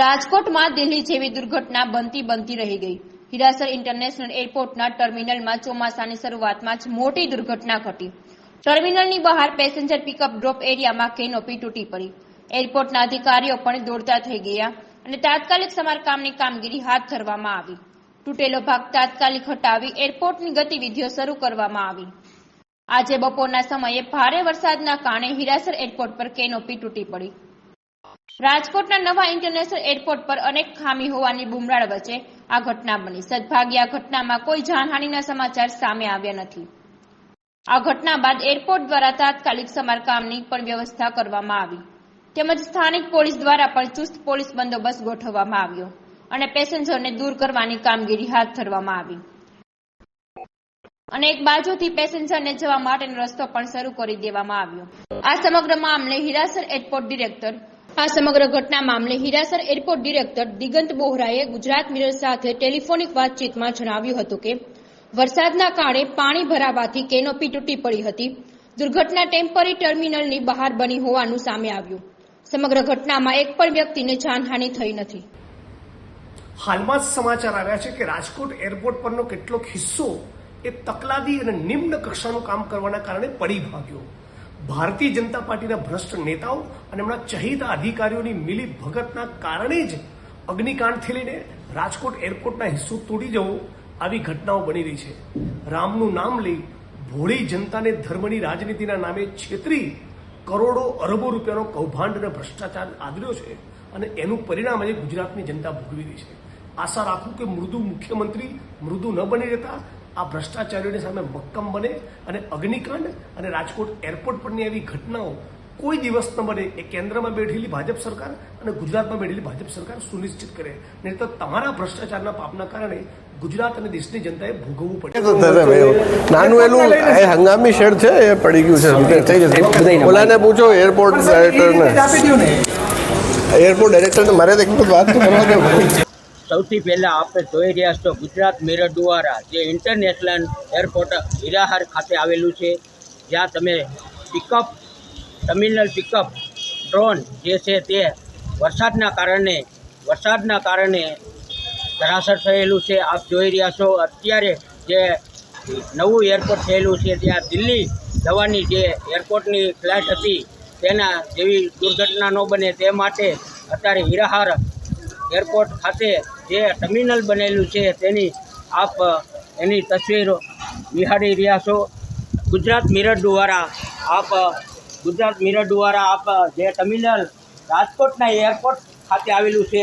રાજકોટમાં દિલ્હી જેવી દુર્ઘટના બનતી બનતી રહી ગઈ. હિરાસર ઇન્ટરનેશનલ એરપોર્ટના ટર્મિનલમાં ચોમાસાની શરૂઆતમાં જ મોટી દુર્ઘટના ઘટી. ટર્મિનલની બહાર પેસેન્જર પિકઅપ ડ્રોપ એરિયામાં કેનોપી તૂટી પડી. એરપોર્ટના અધિકારીઓ પણ દોડતા થઈ ગયા અને તાત્કાલિક સમારકામની કામગીરી હાથ ધરવામાં આવી. તૂટેલો ભાગ તાત્કાલિક હટાવી એરપોર્ટની ગતિવિધિઓ શરૂ કરવામાં આવી. આજે બપોરના સમયે ભારે વરસાદના કારણે હિરાસર એરપોર્ટ પર કેનોપી તૂટી પડી. રાજકોટના નવા ઇન્ટરનેશનલ એરપોર્ટ પર અનેક ખામી હોવાની બુમરાળ વચ્ચે આ ઘટના બની. સદભાગ્યે આ ઘટનામાં કોઈ જાનહાનિના સમાચાર સામે આવ્યા નથી. આ ઘટના બાદ એરપોર્ટ દ્વારા તાત્કાલિક સમારકામની પણ વ્યવસ્થા કરવામાં આવી. તેમજ સ્થાનિક પોલીસ દ્વારા પણ ચુસ્ત પોલીસ બંદોબસ્ત ગોઠવવામાં આવ્યો અને પેસેન્જરને દૂર કરવાની કામગીરી હાથ ધરવામાં આવી. અને એક બાજુથી પેસેન્જરને જવા માટેનો રસ્તો પણ શરૂ કરી દેવામાં આવ્યો. આ સમગ્ર મામલે હિરાસર એરપોર્ટ ડિરેક્ટર આ સમગ્ર ઘટના મામલે હિરાસર એરપોર્ટ ડિરેક્ટર દિગંત બોહરાએ ગુજરાત મિરર સાથે ટેલિફોનિક વાતચીતમાં જણાવ્યું હતું કે, વરસાદના કારણે પાણી ભરાવાથી કેનોપી તૂટી પડી હતી. દુર્ઘટના ટેમ્પરરી ટર્મિનલની બહાર બની હોવાનું સામે આવ્યું. સમગ્ર ઘટનામાં એક પણ વ્યક્તિને જાનહાનિ થઈ નથી. હાલમાં જ સમાચાર આવ્યા છે કે રાજકોટ એરપોર્ટ પરનો કેટલોક હિસ્સો એ તકલાદી અને નિમ્ન કક્ષાનું કામ કરવાના કારણે પડી ભાગ્યો. ભારતીય જનતા પાર્ટીના ભ્રષ્ટ નેતાઓ અને એમના ચહિતા અધિકારીઓની મિલી ભગતના કારણે જ અગ્નિકાંડથી લઈને રાજકોટ એરપોર્ટના હિસ્સો તૂટી જવો આવી ઘટનાઓ બની રહી છે. રામનું નામ લઈ ભોળી જનતાને ધર્મની રાજનીતિના નામે છેતરી કરોડો અરબો રૂપિયાનો કૌભાંડ અને ભ્રષ્ટાચાર આદર્યો છે અને એનું પરિણામ આજે ગુજરાતની જનતા ભોગવી રહી છે. આશા રાખું કે મૃદુ મુખ્યમંત્રી મૃદુ ન બની રહેતા આ ભ્રષ્ટાચારીઓની સામે મક્કમ બને અને અગ્નિકાંડ અને રાજકોટ એરપોર્ટ પરની એવી ઘટનાઓ કોઈ દિવસ ન બને. એ કેન્દ્રમાં બેઠેલી ભાજપ સરકાર અને ગુજરાતમાં બેઠેલી ભાજપ સરકાર સુનિશ્ચિત કરે. નહીં તો તમારા ભ્રષ્ટાચારના પાપના કારણે ગુજરાત અને દેશની જનતાએ ભોગવવું પડે. નાનું એલું એ હંગામી શેડ છે એ પડી ગયું છે. થઈ જશે. ઓલાને પૂછો એરપોર્ટ ડાયરેક્ટરને. એરપોર્ટ ડાયરેક્ટરને મારે એક વાત તો કરવા દો. સૌથી પહેલાં આપણે જોઈ રહ્યા છો ગુજરાત મિરર દ્વારા જે ઇન્ટરનેશનલ એરપોર્ટ હિરાહાર ખાતે આવેલું છે, જ્યાં તમે પિકઅપ ટર્મિનલ પિકઅપ ડ્રોન જે છે તે વરસાદના કારણે વરસાદના કારણે ધરાસર થયેલું છે. આપ જોઈ રહ્યા છો અત્યારે જે નવું એરપોર્ટ થયેલું છે, ત્યાં દિલ્હી જવાની જે એરપોર્ટની ફ્લાઇટ હતી, તેના જેવી દુર્ઘટના ન બને તે માટે અત્યારે હિરાહાર એરપોર્ટ ખાતે જે ટર્મિનલ બનેલું છે, તેની આપ એની તસવીરો નિહાળી રહ્યા છો. ગુજરાત મિરર દ્વારા આપ ગુજરાત મિરર દ્વારા આપ જે ટર્મિનલ રાજકોટના એરપોર્ટ ખાતે આવેલું છે